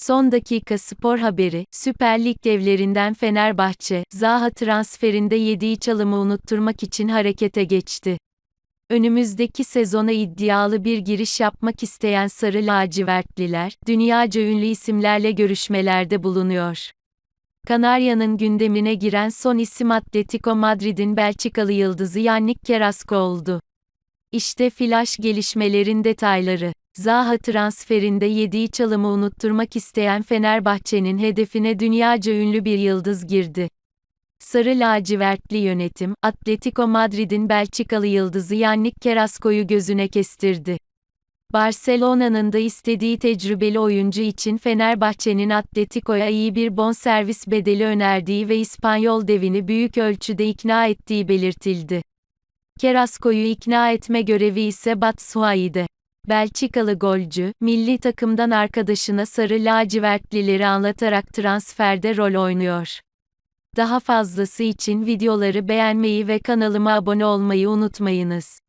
Son dakika spor haberi, Süper Lig devlerinden Fenerbahçe, Zaha transferinde yediği çalımı unutturmak için harekete geçti. Önümüzdeki sezona iddialı bir giriş yapmak isteyen Sarı Lacivertliler, dünyaca ünlü isimlerle görüşmelerde bulunuyor. Kanarya'nın gündemine giren son isim Atletico Madrid'in Belçikalı yıldızı Yannick Carrasco oldu. İşte flash gelişmelerin detayları. Zaha transferinde yediği çalımı unutturmak isteyen Fenerbahçe'nin hedefine dünyaca ünlü bir yıldız girdi. Sarı lacivertli yönetim, Atletico Madrid'in Belçikalı yıldızı Yannick Carrasco'yu gözüne kestirdi. Barcelona'nın da istediği tecrübeli oyuncu için Fenerbahçe'nin Atletico'ya iyi bir bonservis bedeli önerdiği ve İspanyol devini büyük ölçüde ikna ettiği belirtildi. Carrasco'yu ikna etme görevi ise Batshuayi'de. Belçikalı golcü, milli takımdan arkadaşına sarı lacivertlileri anlatarak transferde rol oynuyor. Daha fazlası için videoları beğenmeyi ve kanalıma abone olmayı unutmayınız.